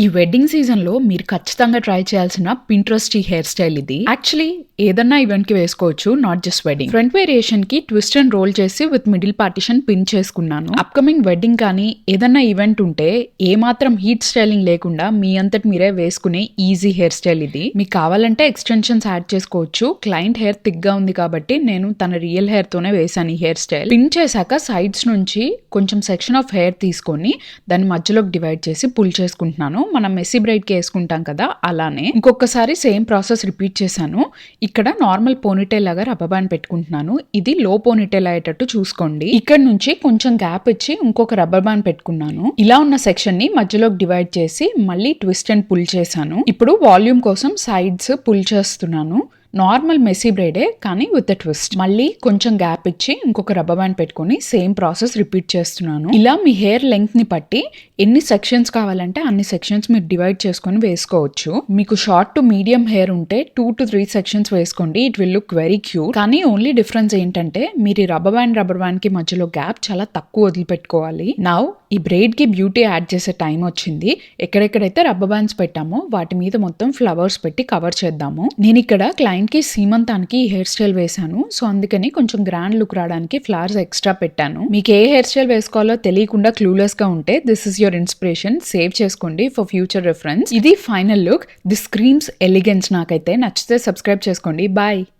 ఈ వెడ్డింగ్ సీజన్లో మీరు ఖచ్చితంగా ట్రై చేయాల్సిన పింట్రెస్టీ హెయిర్ స్టైల్ ఇది. యాక్చువల్లీ ఏదన్నా ఈవెంట్కి వేసుకోవచ్చు నాట్ జస్ట్ వెడ్డింగ్ ఫ్రంట్ వేరియేషన్కి ట్విస్ట్ అండ్ రోల్ చేసి విత్ మిడిల్ పార్టీషన్ పిన్ చేసుకున్నాను. అప్కమింగ్ వెడ్డింగ్ కానీ ఏదన్నా ఈవెంట్ ఉంటే ఏ మాత్రం హీట్ స్టైలింగ్ లేకుండా మీ అంతటి మీరే వేసుకునే ఈజీ హెయిర్ స్టైల్ ఇది. మీకు కావాలంటే ఎక్స్టెన్షన్స్ యాడ్ చేసుకోవచ్చు. క్లయింట్ హెయిర్ థిక్గా ఉంది కాబట్టి నేను తన రియల్ హెయిర్ తోనే వేసాను ఈ హెయిర్ స్టైల్ పిన్ చేశాక సైడ్స్ నుంచి కొంచెం సెక్షన్ ఆఫ్ హెయిర్ తీసుకొని దాన్ని మధ్యలోకి డివైడ్ చేసి పుల్ చేసుకుంటున్నాను. మనం మెస్సీ బ్రైడ్కి వేసుకుంటాం కదా అలానే ఇంకొకసారి సేమ్ ప్రాసెస్ రిపీట్ చేశాను. ఇక్కడ నార్మల్ పోనీటైల్ లాగా రబ్బర్ బ్యాండ్ పెట్టుకుంటున్నాను. ఇది లో పోనీటైల్ అయ్యేటట్టు చూసుకోండి. ఇక్కడ నుంచి కొంచెం గ్యాప్ ఇచ్చి ఇంకొక రబ్బర్ బ్యాండ్ పెట్టుకున్నాను. ఇలా ఉన్న సెక్షన్ని మధ్యలోకి డివైడ్ చేసి మళ్ళీ ట్విస్ట్ అండ్ పుల్ చేశాను. ఇప్పుడు వాల్యూమ్ కోసం సైడ్స్ పుల్ చేస్తున్నాను. నార్మల్ మెస్సీ బ్రైడే కానీ విత్ ట్విస్ట్ మళ్ళీ కొంచెం గ్యాప్ ఇచ్చి ఇంకొక రబ్బర్ బ్యాండ్ పెట్టుకొని సేమ్ ప్రాసెస్ రిపీట్ చేస్తున్నాను. ఇలా మీ హెయిర్ లెంగ్త్ని బట్టి ఎన్ని సెక్షన్స్ కావాలంటే అన్ని సెక్షన్స్ మీరు డివైడ్ చేసుకొని వేసుకోవచ్చు. మీకు షార్ట్ టు మీడియం హెయిర్ ఉంటే టూ టు త్రీ సెక్షన్స్ వేసుకోండి. It will look very cute కానీ ఓన్లీ డిఫరెన్స్ ఏంటంటే మీరు రబ్బర్ బ్యాండ్ రబ్బర్ బ్యాండ్కి మధ్యలో గ్యాప్ చాలా తక్కువ వదిలిపెట్టుకోవాలి. నా ఈ బ్రైడ్కి బ్యూటీ యాడ్ చేసే టైం వచ్చింది. ఎక్కడెక్కడైతే రబ్బర్ బ్యాండ్స్ పెట్టామో వాటి మీద మొత్తం ఫ్లవర్స్ పెట్టి కవర్ చేద్దాము. నేను ఇక్కడ క్లైంట్ క్లయింట్కి సీమంతానికి హెయిర్ స్టైల్ వేశాను. సో అందుకని కొంచెం గ్రాండ్ లుక్ రావడానికి ఫ్లవర్స్ ఎక్స్ట్రా పెట్టాను. మీకు ఏ హెయిర్ స్టైల్ వేసుకోవాలో తెలియకుండా క్లూలెస్గా ఉంటే this is your inspiration. Save చేసుకోండి ఫర్ ఫ్యూచర్ రిఫరెన్స్. ఇది final look. The screams elegance నాకైతే నచ్చితే సబ్స్క్రైబ్ చేసుకోండి. బాయ్!